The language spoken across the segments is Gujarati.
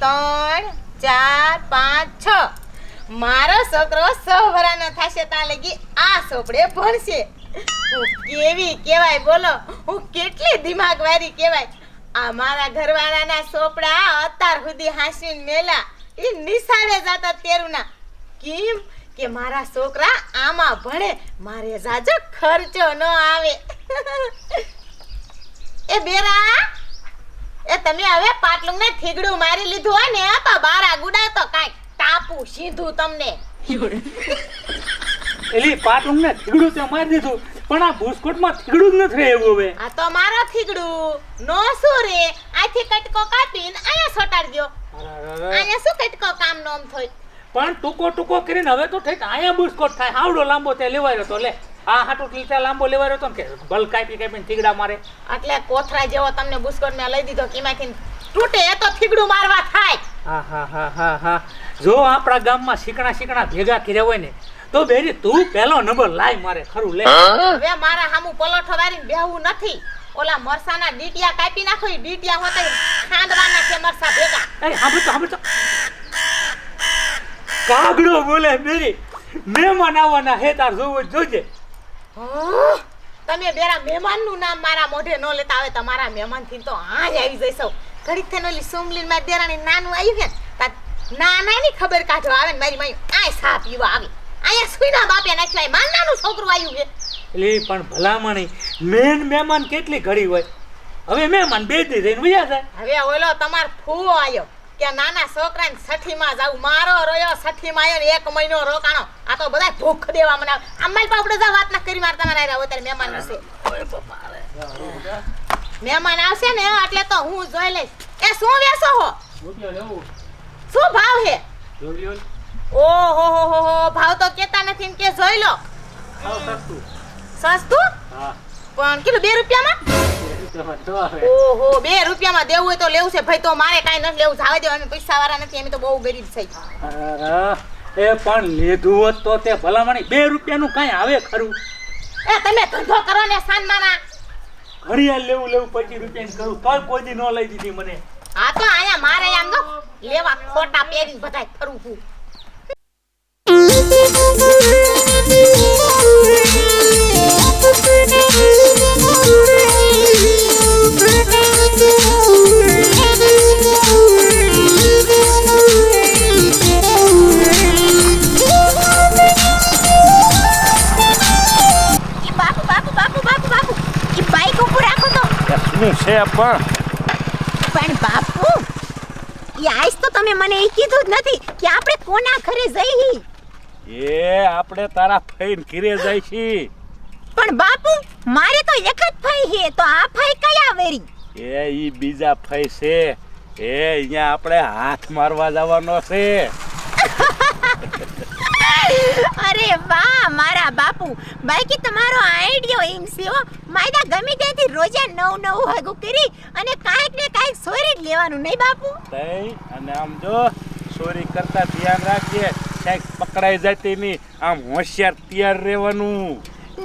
ત્રણ, ચાર, પાંચ, છ. મારો છોકરો સો વરાનો થશે ત્યાં લગી આ સોપડે ભણશે. હું કેવી કેવાય બોલો? હું કેટલી દિમાગ વાળી કેવાય આ મારા ઘરવાળાના સોપડા અત્યાર સુધી હાંસીને મેલા. એ નિશાળે જતા તેરુના. કેમ કે મારા છોકરા આમાં ભણે? મારે જાજો ખર્ચો ન આવે. એ બેરા એ તમે હવે પાટલું ને થીગડું મારી લીધું હોય ને તો બારા ગુડા તો કાંઈક ટાપુ સીધું તમને. એલી પાટલું ને થીગડું તે મારી દીધું પણ આ બુસ્કોટમાં થીગડું જ નથી રહેવું હવે. આ તો મારો થીગડું. નો શું રે? આથી કટકો કાપીને અહીંયા સોટાડ ગયો અહીંયા શું કટકો કામ નોમ થઈ પણ ટૂંકો ટૂંકો કરીને હવે તો થઈ અહીંયા બુસ્કોટ થાય. હાવડો લાંબો તે લેવાયો તો લે. આ હાટુ ટીચા લાંબો લેવાયો તો ને કે બલ કાપી કાપીને થીગડા મારે. એટલે કોથરા જેવો તમને બુસ્કોટ મેં લઈ દીધો કિમાંથી તૂટે એ તો થીગડું મારવા થાય. હા હા હા હા હા. જો આપણા ગામમાં શીકણા શીકણા ભેગા કર્યા હોય ને તો બેરી તું પહેલો નંબર લાય મારે ખરું લે. હવે મારા હામું પલોઠો વારીને બેહવું નથી. ઓલા મરસાના ડીટિયા કાપી નાખો એ ડીટિયા હોતે ખાંડવાના છે મરસા ભેગા. અરે હાંભળ તો હાંભળ તો કાગડો બોલે મેરી મહેમાન આવવાના હે તાર જોવું જોજે. તમે બેરા મહેમાનનું નામ મારા મોઢે ન લેતા આવે તમારા મહેમાનથી તો આજ આવી જઈશો. ઘડીક થઈને ઓલી સુમલીનમાં દેરાણી નાનું આવ્યું તા નાનાની ખબર કાઢવા આવે ને મારી માઈ આ સા પીવા આવી. અહીંયા સુઈના બાપે નાખ્યા માર નાનું છોકરું આવ્યું છે. એટલે પણ ભલામણી મેન મહેમાન કેટલી ઘડી હોય? હવે મહેમાન બે દી રહીને વયા થાય હવે ઓલો તમાર ફૂવો આવ્યો કે નાના છોકરાને છઠ્ઠીમાં જાવ મારો રહ્યો છઠ્ઠીમાં આવ્યો ને એક મહિનો રોકાણો. આ તો બધા ભૂખ દેવા મને અમારી પાપડે જા વાત ના કરી મારતા તમારા આવ્યા અત્યારે મહેમાન વિશે મહેમાન આવશે ને એટલે તો હું જોઈ લઈશ. એ શું વેસો હો? શું ભાવ હે? ઓહો હો હો હો. ભાવ તો કેતા નથી કે જોઈ લો. સસ્તું. પણ કેટલું બે રૂપિયામાં? ઓહો બે રૂપિયામાં દેવું હોય તો લેવું છે. ભાઈ તો મારે કાંઈ નથી લેવું. જાવે દેવા અમે પૈસા વાળા નથી અમે તો બહુ ગરીબ થઈ એ પણ લીધું હોત તો તે ભલામણી બે રૂપિયાનું કાંઈ આવે ખરું? એ તમે ધંધો કરો ને સાનમાના ઘડિયાળ લેવું લેવું પચીસ રૂપિયાની કરું. કલ કોઈ ન લઈ દીધી મને. હા તો અહીંયા મારે આમ તો લેવા ખોટા પહેરીને બધાય ફરું છું. શું છે પણ. પણ બાપુ આજ તો તમે મને એ કીધું જ નથી કે આપણે કોના ઘરે જઈ? એ આપણે તારા ફઈન ઘરે જઈશી છી. પણ બાપુ મારે તો એક જ ફઈ છે તો આ ફઈ કયા વેરી? એ ઈ બીજા ફઈ છે. એ અહીંયા આપણે હાથ મારવા જવાનો છે. અરે વાહ મારા બાપુ. બાકી તમારો આઈડિયો એમ છે માયદા ગમે ત્યાંથી રોજે નવ નવું હગું કરી અને કાંઈક ને કાંઈક સોરી જ લેવાનું નહીં બાપુ? તઈ અને આમ જો ચોરી કરતા ધ્યાન રાખજે. ક્યાંક પકડાઈ જતી નહીં. આમ હોશિયાર તૈયાર રહેવાનું.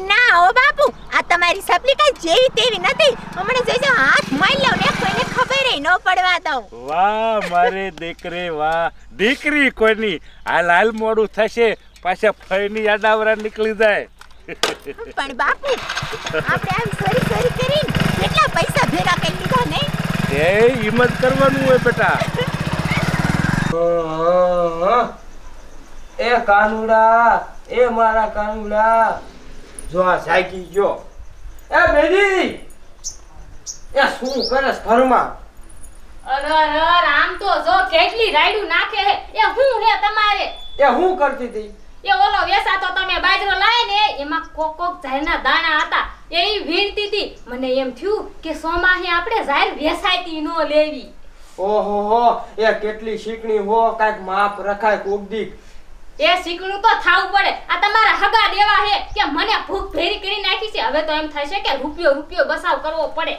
ના ઓ બાપુ આ તમારી સપલી કઈ જેવી તેવી નથી. હમણાં જઈજો હાથ મારી લઉં ને કોઈને ખબર ન પડવા દઉં. વાહ મારે દીકરી વાહ. દીકરી કોઈની? હાલ હાલ મોડું થશે. પાછા ફળની યાદાવરા નીકળી જાય. પણ બાપુ આપણે આમ સોરી સોરી કરીને કેટલા પૈસા ભેગા કરી લીધા નહીં એ હિંમત કરવાનું હોય બેટા. એ કાનુડા એ મારા કાનુડા. જો આ જાગી ગયો. એ બેદી એ શું કરે ઘરમાં? અરે અરે આમ તો જો કેટલી રાયડું નાખે એ હું હે તમારે? એ હું કરતી હતી? એ ઓલો વેસાતો તમે બાજરો લાય ને એમાં કોક કોક ઝારના દાણા હતા એ વીણતી હતી. મને એમ થયું કે સોમાહે આપણે ઝાર વેસાયતી નો લેવી. ઓહો હો એ કેટલી શીકણી હો કાંઈક માપ રખાય કોક એ શીકણું તો થાવું પડે. આ તમારા હગા દેવા હે કે મને ભૂખ ભેરી કરી નાખી છે. હવે તો એમ થાય છે કે રૂપિયો રૂપિયો બસાવ કરવો પડે.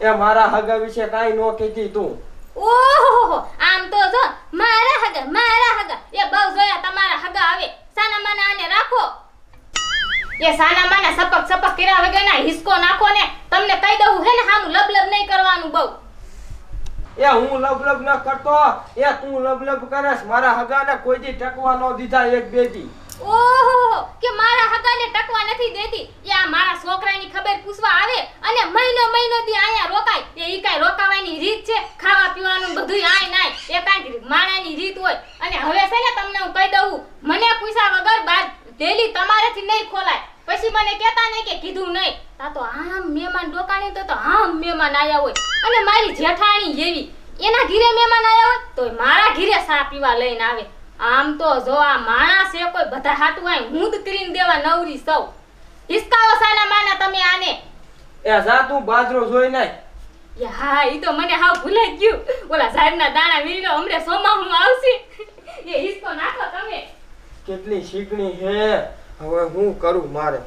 એ મારા હગા વિશે કાંઈ ન કીધી તું. ઓહો, આમ તો જો, મારા હગા મારા હગા. એ બહુ જોયા તમારા હગા આવે સાના માના આને રાખો. એ સાના માના સપક સપક કર્યા વગરના હિસકો નાખો ને, તમને કહી દઉં, હે ને, હાનું લબ લબ નહીં કરવાનું બહુ. એ હું લબ લબ ન કરતો, એ તું લબ લબ કરસ મારા હગાને કોઈ દી ટકવા ન દીધા એક બે દી ઓહો, કે મારા હગાને ટકવા નથી દેતી. એ આ મારા છોકરાની ખબર પૂછવા આવે અને મહિનો મહિનો થી અહીંયા રોકાય. એ ઈ કાંઈ રોકાવાની રીત છે? ખાવા પીવાનું બધું આય નાય. એ કાઈ માણાની રીત હોય. અને હવે છે ને તમને હું કહી દઉં, મને પૂછ્યા વગર બાર ડેલી તમારેથી નહીં ખોલાય. પછી મને કહેતા નહીં કે કીધું નહીં. તા તો આમ મહેમાન ડોકાણી તો આમ મહેમાન આયા હોય. અને મારી જેઠાણી જેવી એના ઘીરે મહેમાન આયા હોય તો મારા ઘીરે સા પીવા લઈને આવે. આમ તો જો આ માણસ એ કોઈ બધા હાટું આય હું જ કરીને દેવા નવરી સૌ. હિસકાવો સાના માના તમે આને. એ જા તું બાજરો જોઈ નાય યા હા ઈ તો મને હાવ ભૂલાઈ ગયું. ઓલા ઝાડના દાણા વીરો હમણે સોમાહું આવશે. એ હિસકો નાખો તમે. કેટલી શીકણી હે. હવે હું કરું મારે?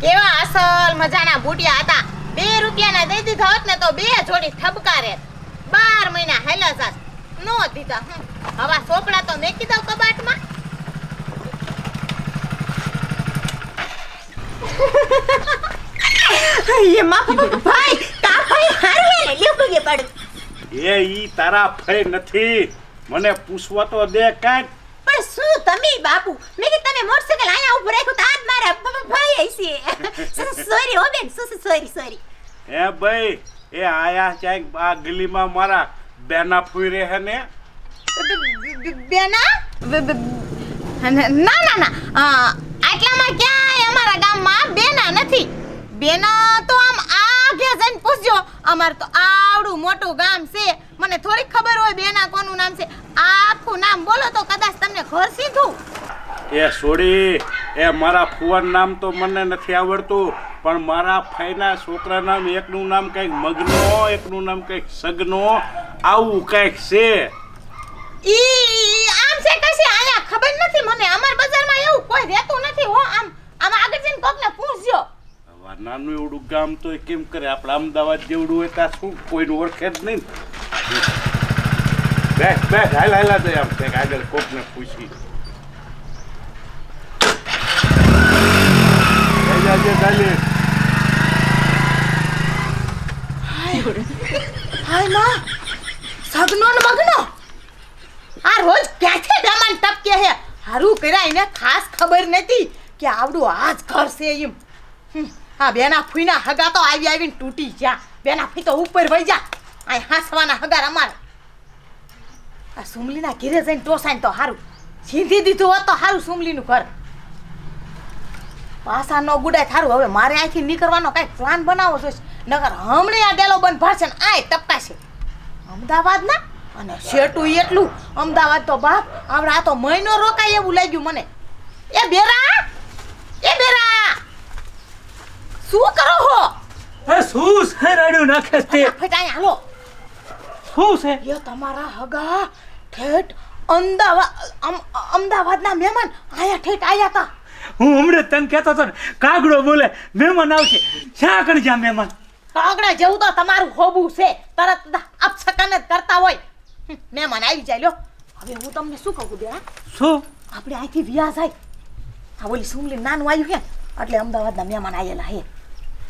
કેવા અસલ મજાના બુટિયા હતા. બે રૂપિયાના દઈ દીધા હોત ને તો બે જોડી થબકારે બાર મહિના હેલા જાત. નો દીધા. હવા સોપડા તો મેકી દઉં કબાટમાં. એ માફ ભાઈ તા ભાઈ હારે લ્યો પગે પડ. એ ઈ તારા ફઈ નથી. મને પૂછવા તો દે કાઈ. પણ શું તમે બાપુ? મેં કે તમે મોટરસાઇકલ અહીંયા ઊભો રાખ્યું તો આજ મારા ભાઈ હશે સોરી હો બેન સોરી સોરી હે ભાઈ એ આયા ક્યાંક આ ગલીમાં મારા બેના ફૂઈ હે ને? બેના? ના ના ના આટલામાં ક્યાંય અમારા ગામમાં બેના નથી. બેના તો આમ આગે જઈને પૂછજો. અમાર તો આવડું મોટું ગામ છે. મને થોડીક ખબર હોય બેના કોનું નામ છે. આખું નામ બોલો તો કદાચ તમને ઘર સીધું. એ છોડી એ મારા ફુવાનું નામ તો મને નથી આવડતું પણ મારા ફાઈના છોકરા નામ એકનું નામ કંઈક મગનો એકનું નામ કંઈક સગનો આવું કંઈક છે. ઈ આમ છે કશે આયા ખબર નથી મને. અમાર બજારમાં એવું કોઈ રહેતું નથી હો. આમ આમ આગળ જઈને કોકને પૂછજો. નાનું એવડું ગામ તો કેમ કરે? આપણે અમદાવાદ જેવડું હોય ત્યાં શું? કોઈનું ઓળખે જ નહીં બેસ બેસ હાલ હાલા આમ કંઈક આગળ કોકને પૂછી. જાજે ચાલી હાય. માં. સગનો ને મગનો? આ રોજ ક્યાંથી દામાન ટપકે હે? હારું કર્યા, એને ખાસ ખબર નથી કે આવડું આ જ ઘર છે એમ. આ બેના ફૂઈના હગા તો આવી આવીને તૂટી ગયા. બેના ફૂઈ તો ઉપર વહી જા આ હાંસવાના હગાર અમારા આ સુમલીના ઘેરે જઈને ટોસાઈને તો હારું. સીંધી દીધું હોત તો હારું સુમલીનું ઘર. પાસા નો ગુડાય થારું. હવે મારે અહીંથી નીકળવાનો કાંઈક પ્લાન બનાવવો જોઈએ નગર હમણે આ ડેલો બંધ ભરશે ને આય ટપકાશે અમદાવાદના? અને શેટું એટલું. અમદાવાદ તો બાપ આપણે આ તો મહિનો રોકાય એવું લાગ્યું મને. એ બેરા! એ બેરા! શું કરો હો? એ શું છે રાડ્યું નાખે તે? અહીંયા હાલો. શું છે? એ તમારા હગા ઠેઠ અમદાવાદ અમ- અમદાવાદના મહેમાન આયા ઠેઠ આયા હતા હું હમણાં તને કહેતો હતો ને કાગડો બોલે મહેમાન આવશે શા કણ જ્યાં મહેમાન? કાગડા જેવું તો તમારું હોબું છે તરત અપસકન જ કરતા હોય. મહેમાન આવી જાય લ્યો. હવે હું તમને શું કહું બેરા શું? આપણે અહીંથી વ્યા જાય. આ ઓલી સુમલી નાનું આવ્યું છે એટલે અમદાવાદના મહેમાન આવેલા હે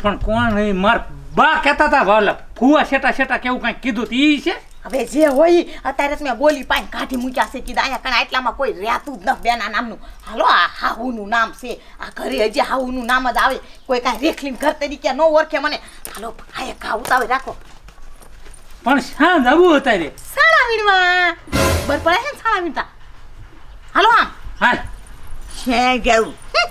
પણ કોણ નહીં માર બા કહેતા હતા વાલા ફુવા શેટા શેટા કેવું કાંઈક કીધું તું ઈ છે? હવે જે હોય અત્યારે મેં બોલી પાઈને કાઢી મૂક્યા છે કીધા અહીંયા કણા એટલામાં કોઈ રહેતું જ ન બેના નામનું. હાલો આ હાહુનું નામ છે. આ ઘરે હજી હાહુનું નામ જ આવે. કોઈ કાંઈ રેખલીને ઘર તરીકે ન ઓળખે મને. હાલો આ ઘા ઉતાવી રાખો. પણ શા જવું અત્યારે. સાડા વીણવા. બર પડે છે ને સાણા વીણતા? હાલો આમ. હા છે ગયું એ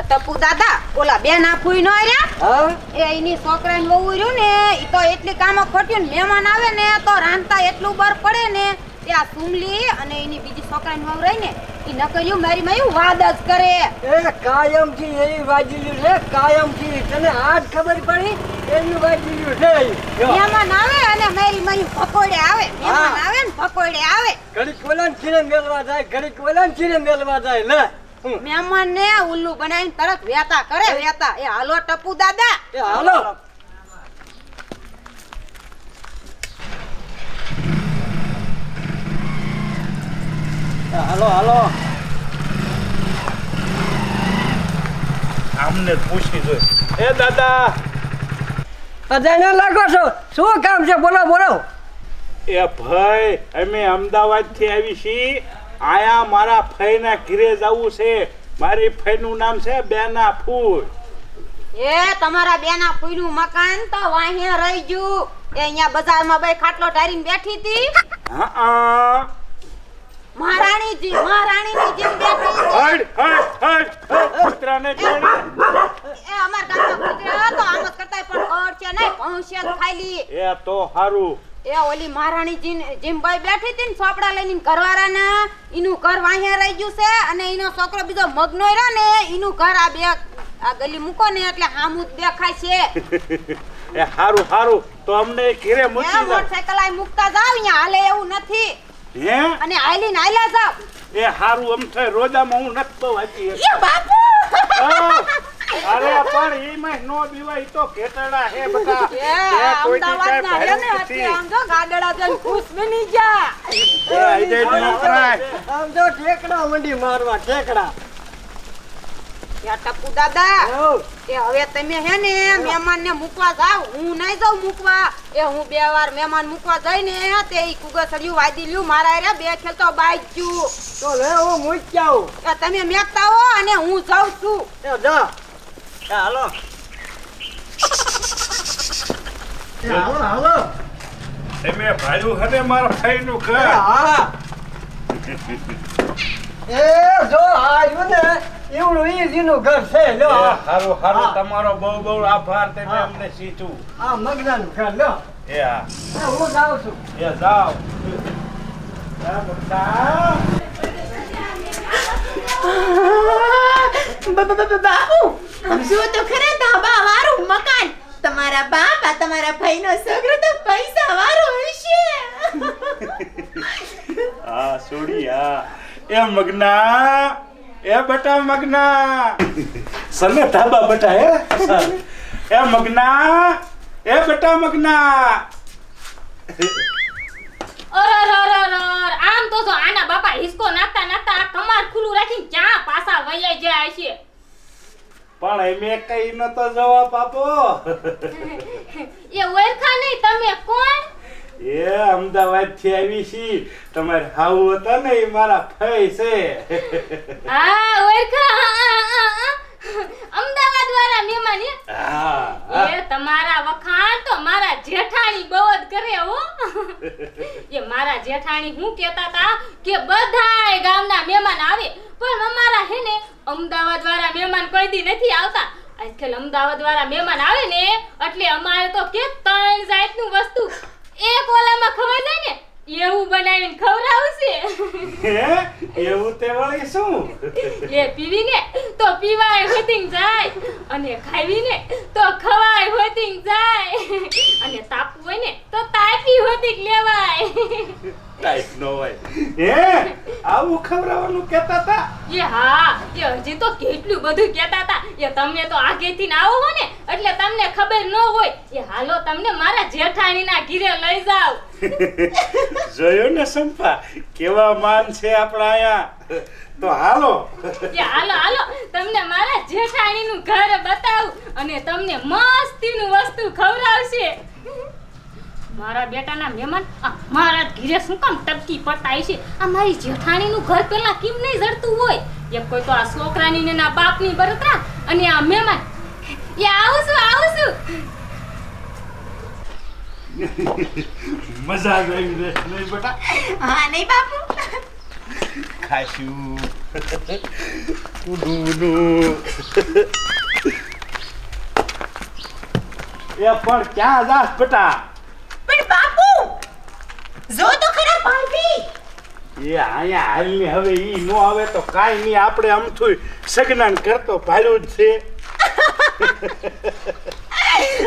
ટપુ દાદા ઓલા બે ના ફૂઈ નો રહ્યા? એ એની છોકરાને વહુ રહ્યું ને એ તો એટલી કામ ખોટ્યું ને મહેમાન આવે ને તો રાંધતા એટલું બર પડે ને. ત્યાં સુમલી અને એની બીજી છોકરાની વહુ રહી ને ઈ નકર્યું મારી માં વાદ જ કરે. એ કાયમથી એવી વાજેલી છે કાયમથી. તને આજ ખબર પડી? એવી વાજેલી છે. મહેમાન આવે અને મારી માં પકોડે આવે. મહેમાન આવે ને પકોડે આવે. ઘડીક વલણ ચીરે મેલવા જાય ઘડીક વલણ ચીરે મેલવા જાય. લે. મહેમાન ને ઉલ્લુ બનાવીને તરત વેતા કરે વેતા. એ હાલો ટપુ દાદા. એ હાલો. હાલો હાલો. આમને પૂછી જોઈ. એ દાદા. અજાણ્યા લાગો છો? શું કામ છે? બોલો બોલો. એ ભાઈ અમે અમદાવાદથી આવી છીએ આયા મારા ફઈના ઘરે જવું છે. મારી ફઈનું નામ છે બેના ફૂલ. એ તમારા બેના ફૂઈનું મકાન તો વાહે રહી ગયું. એ અહીંયા બજારમાં બે ખાટલો ઢારીને બેઠી હતી. હા મહારાણીજી મહારાણીની જેમ બેઠી. હડ હડ હડ કૂતરાને જોડે એ અમાર ગામનો કૂતરા તો આમ જ કરતાય પણ ઓર છે નહીં પહોંચ્યા ખાલી. એ તો હારું. એ ઓલી મહારાણી જીન જીમબાઈ બેઠી હતી ને સોપડા લઈને ઈન ઘરવાળાના એનું ઘર વાહ્યા રહી ગયું છે અને એનો છોકરો બીજો મગનો રહ્યો ને એનું ઘર આ બે આ ગલી મૂકો ને એટલે હામું દેખાય છે. એ હારું હારું. તો અમને ઘેરે મૂકી મોટરસાયકલ આય મૂકતા જાવ અહીંયા હાલે એવું નથી. હે? અને હાલીને હાલ્યા જાવ એ હારું આમ થાય રોજામાં હું નથી બહુ વાંચી એ બાપુ! પણ એમાં નો બીવાય તો ઘેટાડા હે બધા એ એ કોઈ દી અમદાવાદના કાંઈ હે ને ભારે આમ જો ગાડડા જઈને ખુશ બની ગયા એ આઈ જાય નો કરાય. આમ જો ઠેકડા મંડી મારવા ઠેકડા યા ટપુ દાદા એ હવે તમે હે ને મહેમાન ને મૂકવા જાવ હું નહીં જાઉં મૂકવા એ હું બે વાર મહેમાન મૂકવા જઈને તે ઈ કુગસડિયું વાદી લ્યું મારા રે બે ખેલ તો બાઈક છું તો લે હું મૂકી આવું તમે મેકતા હો અને હું જાઉં છું એ જા હાલો. એ હાલો હાલો. તમે ભાડું હને મારા ભાઈ એ ઘર? હા. એ જો આવ્યું ને એવડું ઈ જીનું ઘર છે લો હારું હારું તમારો બહુ બહુ આભાર તમે. અમને સીચું આ મગનાનું ઘર લો. એ હા. એ હું જાઉં છું. એ જાઓ. બાબુ. આમ જુઓ તો ખરા ધાબા વાળું મકાન. તમારા બાપ આ તમારા ભાઈનો છોકરો તો પૈસા વાળો હશે. આ સોડી આ એ મગના એ બટા મગના. સને ધાબા બટા હે? એ મગના એ બટા મગના. આમ તો જો આના બાપા હિસકો નાખતા નાખતા આ કમાર ખુલ્લું રાખીને ક્યાં પાછા વૈયા જાય છે પણ એમે કઈ ન તો જવાબ આપો. એ ઓળખા નહીં તમે કોણ? એ અમદાવાદથી આવી છી. તમારે હાવ હતા ને એ મારા ફઈ છે. હા ઓળખા. અમદાવાદ વાળા મહેમાન હા એ તમારા વખાણ તો મારા જેઠાણી બહુ જ કરે હો. એ મારા જેઠાણી હું કહેતા હતા કે બધાય ગામના મહેમાન આવે પણ અમારા હે ને અમદાવાદ વાળા મહેમાન કોઈ દી નથી આવતા. આજકાલ અમદાવાદ વાળા મહેમાન આવે ને, એટલે અમારે તો કે ત્રણ જાતનું વસ્તુ. એક ઓલામાં ખવાઈ જાય ને એવું બનાવીને ખવડાવશે હે? એવું તે વળી શું? એ પીવીને તો પીવાય હોતીંગ જાય. અને ખાવીને તો ખવાય હોતીંગ જાય. અને તાપવું હોય ને તો તાપી હોતીંગ લેવાય. ટાઈપ નો હોય. હે? આવું ખવડાવવાનું કહેતા હતા એ હા એ હજી તો કેટલું બધું કહેતા હતા એ તમે તો આગેથી ના આવો હો ને એટલે તમને ખબર ન હોય. એ હાલો તમને મારા જેઠાણીના ઘીરે લઈ જાવ જોયો ને સંપા? કેવા માન છે આપણા અહીંયા? તો હાલો. હાલો હાલો. તમને મારા જેઠાણીનું ઘર બતાવું અને તમને મસ્તી નું વસ્તુ ખવડાવશે. મારા બેટાના મહેમાન મારા ઘીરે શું કામ ટપકી પટાય છે? આ મારી જેઠાણીનું ઘર પેલા કેમ નહીં જડતું હોય? એ કોઈ તો આ છોકરાની ને એના બાપની બરતરા અને આ મહેમાન. એ આવું છું આવું છું મજા આવી રહેશે નહીં બેટા? હા નહીં બાપુ? ખાશું ઉડુડુ. એ પણ ક્યાં જાસ બેટા? પણ બાપુ જો તો ખરા ભાભી એ અહીંયા હાલની હવે ઈ નો આવે તો કાઈ નહીં. આપણે આમથું સગનાન કરતો ભાડું જ છે.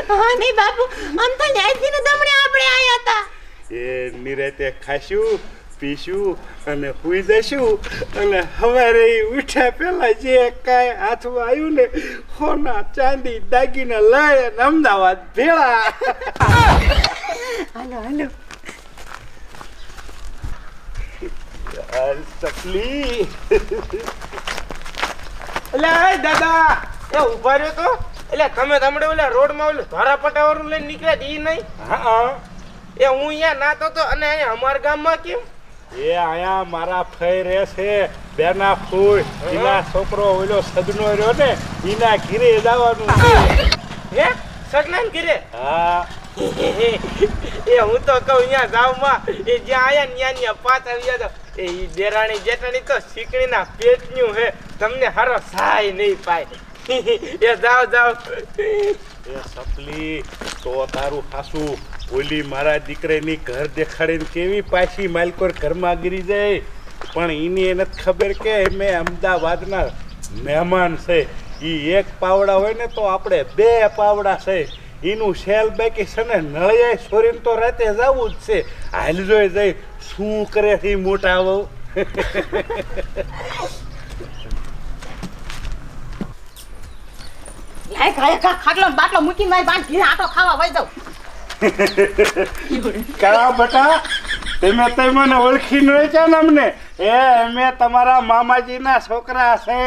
હા બાપુ આમ તો ન્યાયથી ને દમણે આપણે આયા હતા. એ નિરાતે ખાશું પીશું અને હુઈ જશું અને હવારે ઉઠ્યા પહેલા જે કાંઈ હાથમાં આવ્યું ને હોના ચાંદી દાગીના લઈ અને અમદાવાદ ભેળા. હાલો હાલો. એટલે દાદા એ ઊભા રહ્યો તો. એટલે તમે તમને ઓલા રોડમાં ઓલું ધોરા પટાવાળું લઈને નીકળ્યા ઈ નહીં? હા. એ હું અહીંયા નાતો તો અને અહીંયા અમારા ગામમાં કેમ? એ આયા મારા ફઈ રહેશે બેના ફૂલ એના છોકરો ઓલો સગનો રહ્યો ને એના ઘીરે જવાનું. હે? સદના ઘીરે? હા. એ હું તો કહું અહીંયા ગામમાં એ જ્યાં આયા ને ત્યાં ત્યાં પાછા આવ્યા તો એ દેરાણી જેઠાણી તો શીકણીના પેટન્યું હે તમને હારો સહાય નહીં પાય. એ જાઓ જાઓ. એ સપલી, તો તારું હાસુ. ઓલી મારા દીકરાની ઘર દેખાડીને કેવી પાછી માલકોર ઘરમાં ગીરી જાય? પણ એની એને ખબર કે મેં અમદાવાદના મહેમાન છે. એ એક પાવડા હોય ને તો આપણે બે પાવડા છે. એનું સેલ બાકી છે ને નળિયાય છોરીને તો રાતે જવું જ છે. હાલ જોઈ જાય શું કરે છે મોટા વહુ? લાય ખાય ખા ખાટલો ને બાટલો મૂકી મારી બાન આટો ખાવા વઈ જાઉં. કયા બટા? તમે તે મને ઓળખી ન છે ને અમને. એ અમે તમારા મામાજીના છોકરા છે.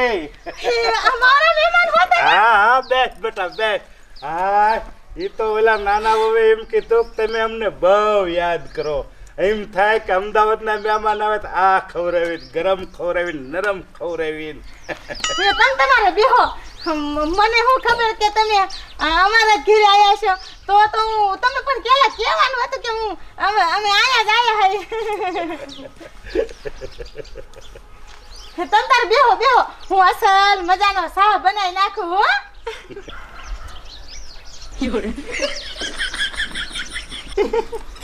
અમારા મહેમાન હોત હા હા બેસ બેટા બેસ. હા એ તો ઓલા નાના હવે એમ કીધું કે તમે અમને બહુ યાદ કરો. એમ થાય કે અમદાવાદના મહેમાન આવે તો આ ખવરાવી ગરમ ખવડાવીને નરમ ખવડાવીને. એ તમ તમારે બેહો. મને શું ખબર કે તમે અમારા ઘરે આવ્યા છો? તો તો હું તમે પણ પેલા કહેવાનું હતું કે હું અમે અમે આયા જ આયા હઈ. તમ તાર બેહો બેહો. હું અસલ મજાનો સાહ બનાવી નાખું, હો.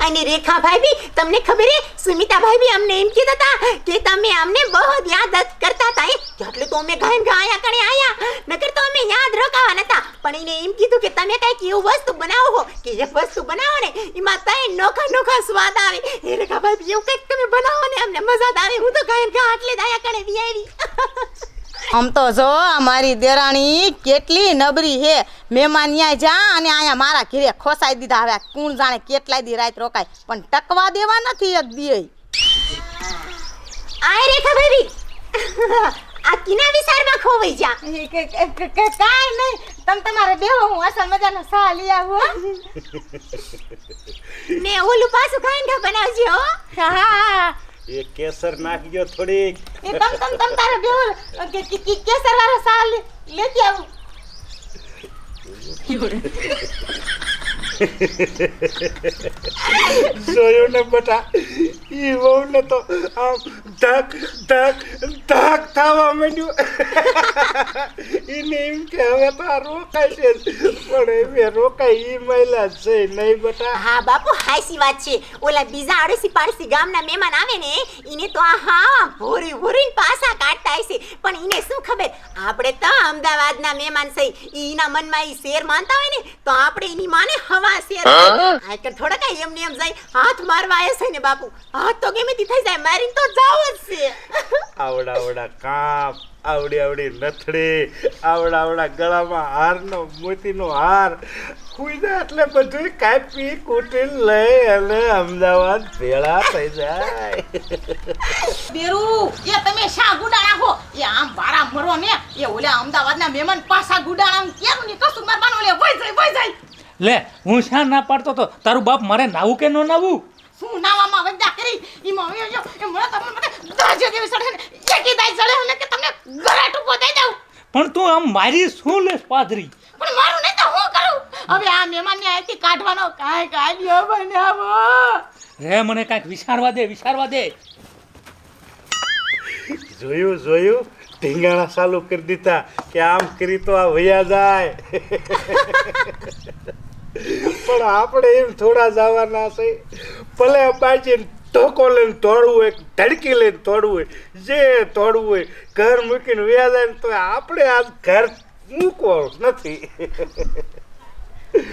અને રેખા ભાભી તમને ખબર હે? સુમિતા ભાભી અમને એમ કહેતા હતા કે તમે અમને બહુ યાદ કરતા હતા એટલે તો અમે ગાયન ગાયા કણે આયા. નકર તો અમે યાદ રોકાવા નતા પણ એને એમ કીધું કે તમે કંઈક એવું વસ્તુ બનાવો હો, કે જે વસ્તુ બનાવો ને, એમાં તઈ નોખા નોખા સ્વાદ આવે. એ રેખા ભાભી એવું કંઈક તમે બનાવો ને અમને મજા આવે. હું તો ગાયન ગા એટલે જ આયા કણે વી આવી આમ તો જો અમારી દેરાણી કેટલી નબરી હે મહેમાન ન્યાય જા અને અહીંયા મારા ઘરે ખોસાઈ દીધા. હવે કોણ જાણે કેટલાય દી રાત રોકાય. પણ ટકવા દેવા નથી એક દી આય રેખા ભાભી. આ કિના વિચારમાં ખોવાઈ જા. કાંઈ નહીં. તમે તમારે બેહો હું અસલ મજાનો સા લઈ આવું. ને ઓલું પાછું ખાઈને બનાવજો હો હા. એ કેસર નાખજો થોડીક. એ તમ તમ તમ તારે બેહો. કે કેસર વાળો સાલ લેતી આવું. જોયું ને બેટા? ઈ વહુને તો આમ ધક ધક ધક થવા માંડ્યું. એને એમ કે હવે તો આ રોકાય છે. પણ એમે રોકાય ઈ મહિલા છે. નહીં બેટા. હા બાપુ હાસી વાત છે. ઓલા બીજા આડોશી પાડોશી ગામના મહેમાન આવે ને ઈને તો આ હા ભોરી ભોરીને પાસા કાઢતા હશે. પણ એને શું ખબર? આપણે તો અમદાવાદના મહેમાન છે. એના મનમાં એ શેર માનતા હોય ને તો આપણે એની માને હવા શેર થોડા કઈ એમને એમ જાય હાથ મારવા આવ્યા છે ને બાપુ. હાથ તો ગમે તે થઈ જાય મારી તો જાવ જ છે. આવડા આવડા કાપ આવડી આવડી નથડી આવડા આવડા ગળામાં હારનો મોતીનો હાર. ખુઈને એટલે બધું કાપી કૂટી લઈ અને અમદાવાદ ભેળા થઈ જાય. બેરુ એ તમે શા ગુડા હો? એ આમ વારા મરો ને? એ ઓલા અમદાવાદના મહેમાન પાસા આમ કેમ ની કશું મારવાનો લે વઈ જાય વઈ જાય. લે હું શા ના પાડતો તો? તારું બાપ મારે નાવું કે ન નાવું? શું નાવામાં વંદા કરી. ઈ મમ્મી જો એ મને તમને મને દાજે દેવી સડે ને. એકી દાઈ સડે ને કે તમને ગળા ટૂંકો દઈ દઉં. પણ તું આમ મારી શું લે પાદરી? પણ મારું નહીં તો હું કરું? હવે આ મહેમાન ને અહીંથી કાઢવાનો કાંઈ કાઢ્યો બનાવો. રે મને કાંઈક વિચારવા દે વિચારવા દે. જોયું જોયું? ઢીંગાણા ચાલુ કરી દીધા કે આમ કરી તો આ વયા જાય. પણ આપણે એમ થોડા જવાના છે. ભલે બાજી ધોકો લઈને તોડવું હોય ધડકી લઈને તોડવું હોય, જે તોડવું હોય, ઘર મૂકીને વ્યાજ તો આપણે આ ઘર મૂકવાનું નથી.